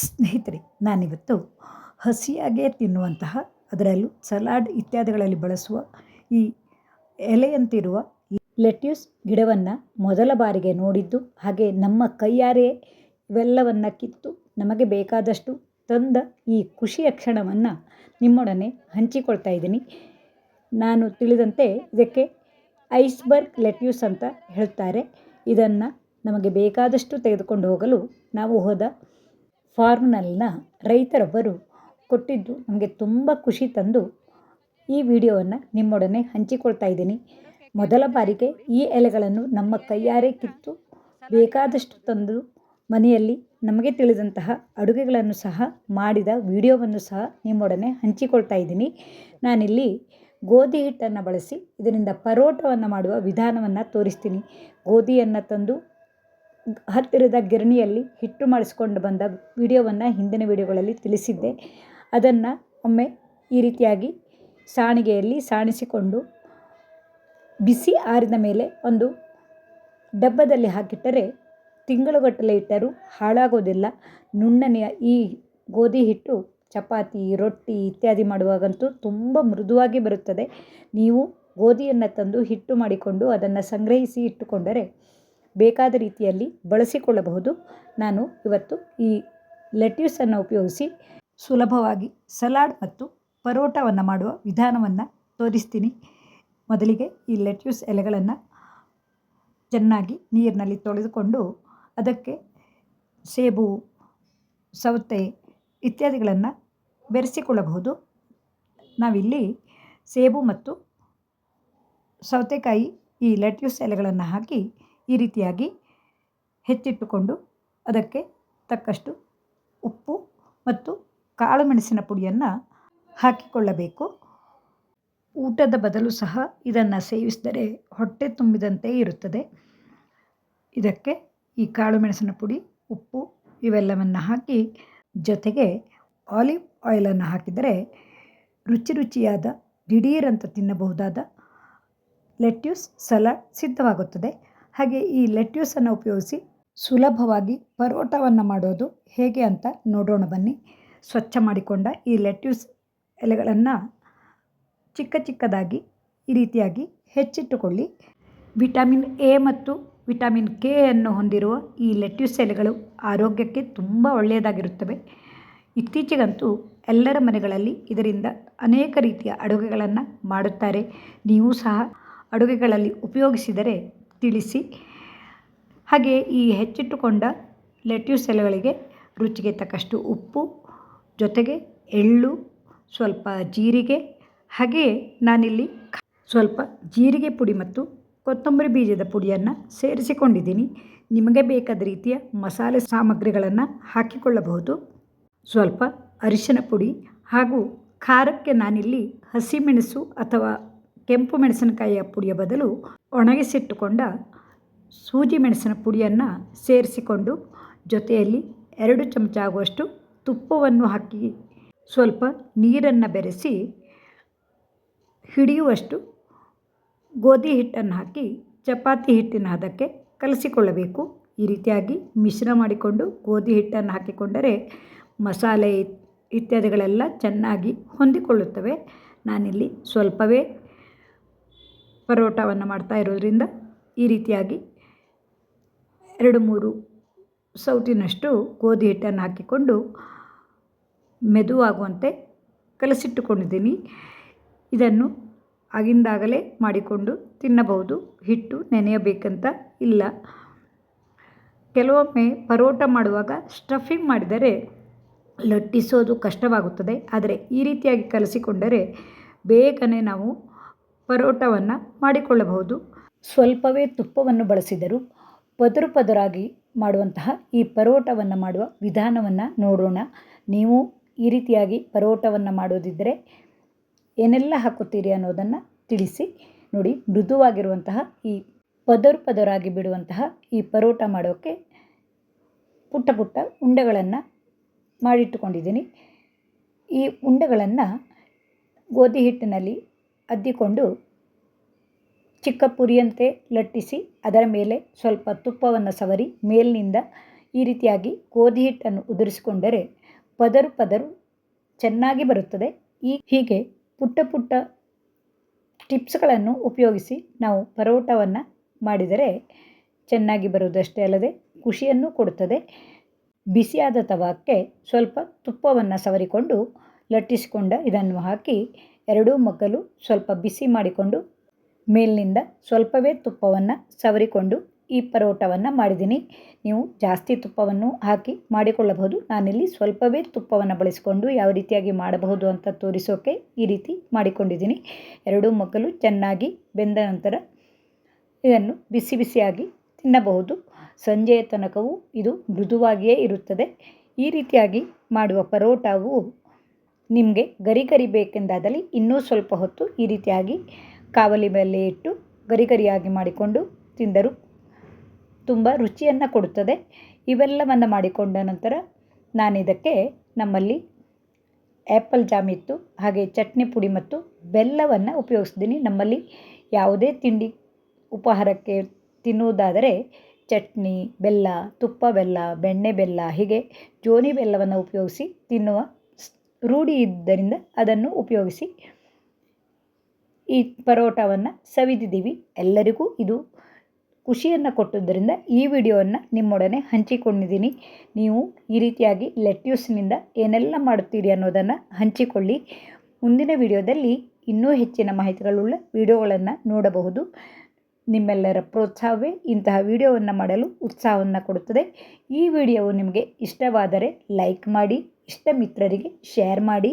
ಸ್ನೇಹಿತರೆ, ನಾನಿವತ್ತು ಹಸಿಯಾಗೇ ತಿನ್ನುವಂತಹ ಅದರಲ್ಲೂ ಸಲಾಡ್ ಇತ್ಯಾದಿಗಳಲ್ಲಿ ಬಳಸುವ ಈ ಎಲೆಯಂತಿರುವ ಲೆಟ್ಯೂಸ್ ಗಿಡವನ್ನು ಮೊದಲ ಬಾರಿಗೆ ನೋಡಿದ್ದು, ಹಾಗೆ ನಮ್ಮ ಕೈಯಾರೆ ಇವೆಲ್ಲವನ್ನು ಕಿತ್ತು ನಮಗೆ ಬೇಕಾದಷ್ಟು ತಂದ ಈ ಖುಷಿಯ ಕ್ಷಣವನ್ನು ನಿಮ್ಮೊಡನೆ ಹಂಚಿಕೊಳ್ತಾ ಇದ್ದೀನಿ. ನಾನು ತಿಳಿದಂತೆ ಇದಕ್ಕೆ ಐಸ್ಬರ್ಗ್ ಲೆಟ್ಯೂಸ್ ಅಂತ ಹೇಳ್ತಾರೆ. ಇದನ್ನು ನಮಗೆ ಬೇಕಾದಷ್ಟು ತೆಗೆದುಕೊಂಡು ಹೋಗಲು ನಾವು ಹೋದ ಫಾರ್ಮ್ನಲ್ಲಿನ ರೈತರೊಬ್ಬರು ಕೊಟ್ಟಿದ್ದು ನಮಗೆ ತುಂಬ ಖುಷಿ ತಂದು ಈ ವಿಡಿಯೋವನ್ನು ನಿಮ್ಮೊಡನೆ ಹಂಚಿಕೊಳ್ತಾ ಇದ್ದೀನಿ. ಮೊದಲ ಬಾರಿಗೆ ಈ ಎಲೆಗಳನ್ನು ನಮ್ಮ ಕೈಯಾರೆ ಕಿತ್ತು ಬೇಕಾದಷ್ಟು ತಂದು ಮನೆಯಲ್ಲಿ ನಮಗೆ ತಿಳಿದಂತಹ ಅಡುಗೆಗಳನ್ನು ಸಹ ಮಾಡಿದ ವಿಡಿಯೋವನ್ನು ಸಹ ನಿಮ್ಮೊಡನೆ ಹಂಚಿಕೊಳ್ತಾ ಇದ್ದೀನಿ. ನಾನಿಲ್ಲಿ ಗೋಧಿ ಹಿಟ್ಟನ್ನು ಬಳಸಿ ಇದರಿಂದ ಪರೋಟವನ್ನು ಮಾಡುವ ವಿಧಾನವನ್ನು ತೋರಿಸ್ತೀನಿ. ಗೋಧಿಯನ್ನು ತಂದು ಹತ್ತಿರದ ಗಿರಣಿಯಲ್ಲಿ ಹಿಟ್ಟು ಮಾಡಿಸ್ಕೊಂಡು ಬಂದ ವಿಡಿಯೋವನ್ನು ಹಿಂದಿನ ವಿಡಿಯೋಗಳಲ್ಲಿ ತಿಳಿಸಿದ್ದೆ. ಅದನ್ನು ಒಮ್ಮೆ ಈ ರೀತಿಯಾಗಿ ಸಾಣಿಗೆಯಲ್ಲಿ ಸಾಣಿಸಿಕೊಂಡು ಬಿಸಿ ಆರಿದ ಮೇಲೆ ಒಂದು ಡಬ್ಬದಲ್ಲಿ ಹಾಕಿಟ್ಟರೆ ತಿಂಗಳುಗಟ್ಟಲೆ ಇಟ್ಟರೂ ಹಾಳಾಗೋದಿಲ್ಲ. ನುಣ್ಣನೆಯ ಈ ಗೋಧಿ ಹಿಟ್ಟು, ಚಪಾತಿ, ರೊಟ್ಟಿ ಇತ್ಯಾದಿ ಮಾಡುವಾಗಂತೂ ತುಂಬ ಮೃದುವಾಗಿ ಬರುತ್ತದೆ. ನೀವು ಗೋಧಿಯನ್ನು ತಂದು ಹಿಟ್ಟು ಮಾಡಿಕೊಂಡು ಅದನ್ನು ಸಂಗ್ರಹಿಸಿ ಇಟ್ಟುಕೊಂಡರೆ ಬೇಕಾದ ರೀತಿಯಲ್ಲಿ ಬಳಸಿಕೊಳ್ಳಬಹುದು. ನಾನು ಇವತ್ತು ಈ ಲೆಟ್ಯೂಸನ್ನು ಉಪಯೋಗಿಸಿ ಸುಲಭವಾಗಿ ಸಲಾಡ್ ಮತ್ತು ಪರೋಟವನ್ನು ಮಾಡುವ ವಿಧಾನವನ್ನು ತೋರಿಸ್ತೀನಿ. ಮೊದಲಿಗೆ ಈ ಲೆಟ್ಯೂಸ್ ಎಲೆಗಳನ್ನು ಚೆನ್ನಾಗಿ ನೀರಿನಲ್ಲಿ ತೊಳೆದುಕೊಂಡು ಅದಕ್ಕೆ ಸೇಬು, ಸೌತೆ ಇತ್ಯಾದಿಗಳನ್ನು ಬೆರೆಸಿಕೊಳ್ಳಬಹುದು. ನಾವಿಲ್ಲಿ ಸೇಬು ಮತ್ತು ಸೌತೆಕಾಯಿ ಈ ಲೆಟ್ಯೂಸ್ ಎಲೆಗಳನ್ನು ಹಾಕಿ ಈ ರೀತಿಯಾಗಿ ಹೆಚ್ಚಿಟ್ಟುಕೊಂಡು ಅದಕ್ಕೆ ತಕ್ಕಷ್ಟು ಉಪ್ಪು ಮತ್ತು ಕಾಳು ಮೆಣಸಿನ ಪುಡಿಯನ್ನು ಹಾಕಿಕೊಳ್ಳಬೇಕು. ಊಟದ ಬದಲು ಸಹ ಇದನ್ನು ಸೇವಿಸಿದರೆ ಹೊಟ್ಟೆ ತುಂಬಿದಂತೆ ಇರುತ್ತದೆ. ಇದಕ್ಕೆ ಈ ಕಾಳು ಮೆಣಸಿನ ಪುಡಿ, ಉಪ್ಪು ಇವೆಲ್ಲವನ್ನು ಹಾಕಿ ಜೊತೆಗೆ ಆಲಿವ್ ಆಯಿಲನ್ನು ಹಾಕಿದರೆ ರುಚಿ ರುಚಿಯಾದ ದಿಢೀರಂತ ತಿನ್ನಬಹುದಾದ ಲೆಟ್ಯೂಸ್ ಸಲಾಡ್ ಸಿದ್ಧವಾಗುತ್ತದೆ. ಹಾಗೆ ಈ ಲೆಟ್ಯೂಸನ್ನು ಉಪಯೋಗಿಸಿ ಸುಲಭವಾಗಿ ಪರೋಟವನ್ನು ಮಾಡೋದು ಹೇಗೆ ಅಂತ ನೋಡೋಣ ಬನ್ನಿ. ಸ್ವಚ್ಛ ಮಾಡಿಕೊಂಡ ಈ ಲೆಟ್ಯೂಸ್ ಎಲೆಗಳನ್ನು ಚಿಕ್ಕ ಚಿಕ್ಕದಾಗಿ ಈ ರೀತಿಯಾಗಿ ಹೆಚ್ಚಿಟ್ಟುಕೊಳ್ಳಿ. ವಿಟಮಿನ್ ಎ ಮತ್ತು ವಿಟಮಿನ್ ಕೆ ಅನ್ನು ಹೊಂದಿರುವ ಈ ಲೆಟ್ಯೂಸ್ ಎಲೆಗಳು ಆರೋಗ್ಯಕ್ಕೆ ತುಂಬ ಒಳ್ಳೆಯದಾಗಿರುತ್ತವೆ. ಇತ್ತೀಚೆಗಂತೂ ಎಲ್ಲರ ಮನೆಗಳಲ್ಲಿ ಇದರಿಂದ ಅನೇಕ ರೀತಿಯ ಅಡುಗೆಗಳನ್ನು ಮಾಡುತ್ತಾರೆ. ನೀವು ಸಹ ಅಡುಗೆಗಳಲ್ಲಿ ಉಪಯೋಗಿಸಿದರೆ ತಿಳಿಸಿ. ಹಾಗೆ ಈ ಹೆಚ್ಚಿಟ್ಟುಕೊಂಡ ಲೆಟ್ಯೂಸ್ ಎಲೆಗಳಿಗೆ ರುಚಿಗೆ ತಕ್ಕಷ್ಟು ಉಪ್ಪು, ಜೊತೆಗೆ ಎಳ್ಳು, ಸ್ವಲ್ಪ ಜೀರಿಗೆ ಹಾಗೆಯೇ ನಾನಿಲ್ಲಿ ಸ್ವಲ್ಪ ಜೀರಿಗೆ ಪುಡಿ ಮತ್ತು ಕೊತ್ತಂಬರಿ ಬೀಜದ ಪುಡಿಯನ್ನು ಸೇರಿಸಿಕೊಂಡಿದ್ದೀನಿ. ನಿಮಗೆ ಬೇಕಾದ ರೀತಿಯ ಮಸಾಲೆ ಸಾಮಗ್ರಿಗಳನ್ನು ಹಾಕಿಕೊಳ್ಳಬಹುದು. ಸ್ವಲ್ಪ ಅರಿಶಿನ ಪುಡಿ ಹಾಗೂ ಖಾರಕ್ಕೆ ನಾನಿಲ್ಲಿ ಹಸಿಮೆಣಸು ಅಥವಾ ಕೆಂಪು ಮೆಣಸಿನಕಾಯಿಯ ಪುಡಿಯ ಬದಲು ಒಣಗಿಸಿಟ್ಟುಕೊಂಡ ಸೂಜಿ ಮೆಣಸಿನ ಪುಡಿಯನ್ನು ಸೇರಿಸಿಕೊಂಡು ಜೊತೆಯಲ್ಲಿ ಎರಡು ಚಮಚ ಆಗುವಷ್ಟು ತುಪ್ಪವನ್ನು ಹಾಕಿ ಸ್ವಲ್ಪ ನೀರನ್ನು ಬೆರೆಸಿ ಹಿಡಿಯುವಷ್ಟು ಗೋಧಿ ಹಿಟ್ಟನ್ನು ಹಾಕಿ ಚಪಾತಿ ಹಿಟ್ಟಿನ ಹದಕ್ಕೆ ಕಲಸಿಕೊಳ್ಳಬೇಕು. ಈ ರೀತಿಯಾಗಿ ಮಿಶ್ರ ಮಾಡಿಕೊಂಡು ಗೋಧಿ ಹಿಟ್ಟನ್ನು ಹಾಕಿಕೊಂಡರೆ ಮಸಾಲೆ ಇತ್ಯಾದಿಗಳೆಲ್ಲ ಚೆನ್ನಾಗಿ ಹೊಂದಿಕೊಳ್ಳುತ್ತವೆ. ನಾನಿಲ್ಲಿ ಸ್ವಲ್ಪವೇ ಪರೋಟವನ್ನು ಮಾಡ್ತಾ ಇರೋದ್ರಿಂದ ಈ ರೀತಿಯಾಗಿ ಎರಡು ಮೂರು ಸೌಟಿನಷ್ಟು ಗೋಧಿ ಹಿಟ್ಟನ್ನು ಹಾಕಿಕೊಂಡು ಮೆದುವಾಗುವಂತೆ ಕಲಸಿಟ್ಟುಕೊಂಡಿದ್ದೀನಿ. ಇದನ್ನು ಆಗಿಂದಾಗಲೇ ಮಾಡಿಕೊಂಡು ತಿನ್ನಬಹುದು. ಹಿಟ್ಟು ನೆನೆಯಬೇಕಂತ ಇಲ್ಲ. ಕೆಲವೊಮ್ಮೆ ಪರೋಟ ಮಾಡುವಾಗ ಸ್ಟಫಿಂಗ್ ಮಾಡಿದರೆ ಲಟ್ಟಿಸೋದು ಕಷ್ಟವಾಗುತ್ತದೆ. ಆದರೆ ಈ ರೀತಿಯಾಗಿ ಕಲಸಿಕೊಂಡರೆ ಬೇಗನೆ ನಾವು ಪರೋಟವನ್ನು ಮಾಡಿಕೊಳ್ಳಬಹುದು. ಸ್ವಲ್ಪವೇ ತುಪ್ಪವನ್ನು ಬಳಸಿದರೂ ಪದರು ಪದರಾಗಿ ಮಾಡುವಂತಹ ಈ ಪರೋಟವನ್ನು ಮಾಡುವ ವಿಧಾನವನ್ನು ನೋಡೋಣ. ನೀವು ಈ ರೀತಿಯಾಗಿ ಪರೋಟವನ್ನು ಮಾಡೋದಿದ್ದರೆ ಏನೆಲ್ಲ ಹಾಕುತ್ತೀರಿ ಅನ್ನೋದನ್ನು ತಿಳಿಸಿ. ನೋಡಿ, ಮೃದುವಾಗಿರುವಂತಹ ಈ ಪದರು ಪದರಾಗಿ ಬಿಡುವಂತಹ ಈ ಪರೋಟ ಮಾಡೋಕ್ಕೆ ಪುಟ್ಟ ಪುಟ್ಟ ಉಂಡೆಗಳನ್ನು ಮಾಡಿಟ್ಟುಕೊಂಡಿದ್ದೀನಿ. ಈ ಉಂಡೆಗಳನ್ನು ಗೋಧಿ ಹಿಟ್ಟಿನಲ್ಲಿ ಅದ್ದಿಕೊಂಡು ಚಿಕ್ಕ ಪುರಿಯಂತೆ ಲಟ್ಟಿಸಿ ಅದರ ಮೇಲೆ ಸ್ವಲ್ಪ ತುಪ್ಪವನ್ನು ಸವರಿ ಮೇಲಿನಿಂದ ಈ ರೀತಿಯಾಗಿ ಗೋಧಿ ಹಿಟ್ಟನ್ನು ಉದುರಿಸಿಕೊಂಡರೆ ಪದರು ಪದರು ಚೆನ್ನಾಗಿ ಬರುತ್ತದೆ. ಈ ಹೀಗೆ ಪುಟ್ಟ ಪುಟ್ಟ ಟಿಪ್ಸ್ಗಳನ್ನು ಉಪಯೋಗಿಸಿ ನಾವು ಪರೋಟವನ್ನು ಮಾಡಿದರೆ ಚೆನ್ನಾಗಿ ಬರುವುದಷ್ಟೇ ಅಲ್ಲದೆ ಖುಷಿಯನ್ನು ಕೊಡುತ್ತದೆ. ಬಿಸಿಯಾದ ತವಕ್ಕೆ ಸ್ವಲ್ಪ ತುಪ್ಪವನ್ನು ಸವರಿಕೊಂಡು ಲಟ್ಟಿಸಿಕೊಂಡ ಇದನ್ನು ಹಾಕಿ ಎರಡೂ ಮಗ್ಗಲು ಸ್ವಲ್ಪ ಬಿಸಿ ಮಾಡಿಕೊಂಡು ಮೇಲಿನಿಂದ ಸ್ವಲ್ಪವೇ ತುಪ್ಪವನ್ನು ಸವರಿಕೊಂಡು ಈ ಪರೋಟವನ್ನು ಮಾಡಿದ್ದೀನಿ. ನೀವು ಜಾಸ್ತಿ ತುಪ್ಪವನ್ನು ಹಾಕಿ ಮಾಡಿಕೊಳ್ಳಬಹುದು. ನಾನಿಲ್ಲಿ ಸ್ವಲ್ಪವೇ ತುಪ್ಪವನ್ನು ಬಳಸಿಕೊಂಡು ಯಾವ ರೀತಿಯಾಗಿ ಮಾಡಬಹುದು ಅಂತ ತೋರಿಸೋಕೆ ಈ ರೀತಿ ಮಾಡಿಕೊಂಡಿದ್ದೀನಿ. ಎರಡೂ ಮಗ್ಗಲು ಚೆನ್ನಾಗಿ ಬೆಂದ ನಂತರ ಇದನ್ನು ಬಿಸಿ ಬಿಸಿಯಾಗಿ ತಿನ್ನಬಹುದು. ಸಂಜೆಯ ತನಕವೂ ಇದು ಮೃದುವಾಗಿಯೇ ಇರುತ್ತದೆ. ಈ ರೀತಿಯಾಗಿ ಮಾಡುವ ಪರೋಟವು ನಿಮಗೆ ಗರಿ ಗರಿ ಬೇಕೆಂದಾದಲ್ಲಿ ಇನ್ನೂ ಸ್ವಲ್ಪ ಹೊತ್ತು ಈ ರೀತಿಯಾಗಿ ಕಾವಲಿ ಮೇಲೆ ಇಟ್ಟು ಗರಿ ಗರಿಯಾಗಿ ಮಾಡಿಕೊಂಡು ತಿಂದರು. ತುಂಬ ರುಚಿಯನ್ನು ಕೊಡುತ್ತದೆ. ಇವೆಲ್ಲವನ್ನು ಮಾಡಿಕೊಂಡ ನಂತರ ನಾನಿದಕ್ಕೆ ನಮ್ಮಲ್ಲಿ ಆ್ಯಪಲ್ ಜಾಮ್ ಇತ್ತು, ಹಾಗೆ ಚಟ್ನಿ ಪುಡಿ ಮತ್ತು ಬೆಲ್ಲವನ್ನು ಉಪಯೋಗಿಸ್ತೀನಿ. ನಮ್ಮಲ್ಲಿ ಯಾವುದೇ ತಿಂಡಿ ಉಪಹಾರಕ್ಕೆ ತಿನ್ನುವುದಾದರೆ ಚಟ್ನಿ, ಬೆಲ್ಲ, ತುಪ್ಪ ಬೆಲ್ಲ, ಬೆಣ್ಣೆ ಬೆಲ್ಲ, ಹೀಗೆ ಜೋನಿ ಬೆಲ್ಲವನ್ನು ಉಪಯೋಗಿಸಿ ತಿನ್ನುವ ರೂಢಿ ಇದ್ದರಿಂದ ಅದನ್ನು ಉಪಯೋಗಿಸಿ ಈ ಪರೋಟವನ್ನು ಸವಿದಿದ್ದೀವಿ. ಎಲ್ಲರಿಗೂ ಇದು ಖುಷಿಯನ್ನು ಕೊಟ್ಟದ್ದರಿಂದ ಈ ವಿಡಿಯೋವನ್ನು ನಿಮ್ಮೊಡನೆ ಹಂಚಿಕೊಂಡಿದ್ದೀನಿ. ನೀವು ಈ ರೀತಿಯಾಗಿ ಲೆಟ್ಯೂಸ್ನಿಂದ ಏನೆಲ್ಲ ಮಾಡುತ್ತೀರಿ ಅನ್ನೋದನ್ನು ಹಂಚಿಕೊಳ್ಳಿ. ಮುಂದಿನ ವಿಡಿಯೋದಲ್ಲಿ ಇನ್ನೂ ಹೆಚ್ಚಿನ ಮಾಹಿತಿಗಳುಳ್ಳ ವಿಡಿಯೋಗಳನ್ನು ನೋಡಬಹುದು. ನಿಮ್ಮೆಲ್ಲರ ಪ್ರೋತ್ಸಾಹವೇ ಇಂತಹ ವಿಡಿಯೋವನ್ನು ಮಾಡಲು ಉತ್ಸಾಹವನ್ನು ಕೊಡುತ್ತದೆ. ಈ ವಿಡಿಯೋವು ನಿಮಗೆ ಇಷ್ಟವಾದರೆ ಲೈಕ್ ಮಾಡಿ ಇಷ್ಟ ಮಿತ್ರರಿಗೆ ಶೇರ್ ಮಾಡಿ.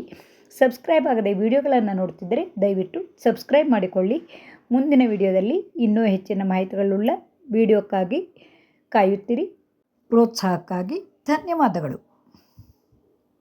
ಸಬ್ಸ್ಕ್ರೈಬ್ ಆಗದೆ ವಿಡಿಯೋಗಳನ್ನು ನೋಡ್ತಿದ್ದರೆ ದಯವಿಟ್ಟು ಸಬ್ಸ್ಕ್ರೈಬ್ ಮಾಡಿಕೊಳ್ಳಿ. ಮುಂದಿನ ವಿಡಿಯೋದಲ್ಲಿ ಇನ್ನೂ ಹೆಚ್ಚಿನ ಮಾಹಿತಿಗಳುಳ್ಳ ವಿಡಿಯೋಕ್ಕಾಗಿ ಕಾಯುತ್ತೀರಿ. ಪ್ರೋತ್ಸಾಹಕ್ಕಾಗಿ ಧನ್ಯವಾದಗಳು.